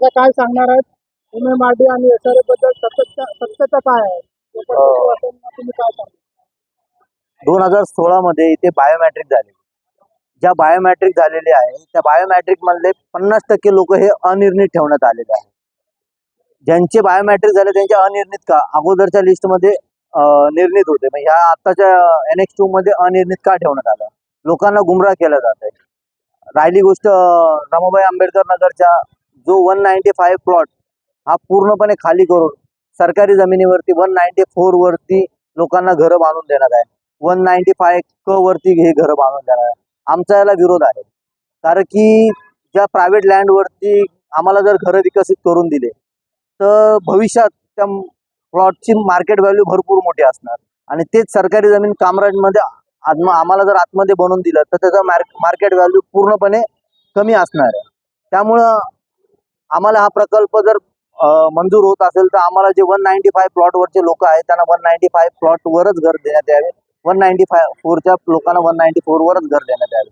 आता काय सांगणार आहेत? एम एम आर डी आणि एस आर ए बद्दल सत्यता सत्यता काय आहे? तुम्ही काय सांगणार? दोन हजार सोळा मध्ये इथे बायोमॅट्रिक झाले. ज्या बायोमॅट्रिक झालेले आहे त्या बायोमॅट्रिक मधले पन्नास टक्के लोक हे अनिर्णित ठेवण्यात आलेले आहे ज्यांचे बायोमॅट्रिक झाले त्यांचे अनिर्णित का? अगोदरच्या लिस्टमध्ये निर्णित होते. मग ह्या आताच्या एन एक्स टू मध्ये अनिर्णित का ठेवण्यात आलं? लोकांना गुमराह केलं जात आहे राहिली गोष्ट रमाबाई आंबेडकर नगरच्या जो वन नाईन्टी फाईव्ह प्लॉट हा पूर्णपणे खाली करून सरकारी जमिनीवरती वन नाईन्टी फोर वरती लोकांना घरं बांधून देणार आहे. वन नाईन्टी फाय क वरती हे घरं बांधून देणार आहे. आमचा याला विरोध आहे. कारण की ज्या प्रायव्हेट लँडवरती आम्हाला जर घरं विकसित करून दिले तर भविष्यात त्या प्लॉटची मार्केट व्हॅल्यू भरपूर मोठी असणार. आणि तेच सरकारी जमीन कामराजमध्ये आत्म- आम्हाला जर आतमध्ये बनवून दिलं तर त्याचा मार्केट व्हॅल्यू पूर्णपणे कमी असणार आहे. त्यामुळं आम्हाला हा प्रकल्प जर मंजूर होत असेल तर आम्हाला जे वन नाईन्टी फाय प्लॉटवरचे लोक आहेत त्यांना वन नाईन्टी फाय प्लॉटवरच घर देण्यात यावे. वन नाईन्टी फाय फोरच्या लोकांना वन नाईन्टी फोरवरच घर देण्यात यावे.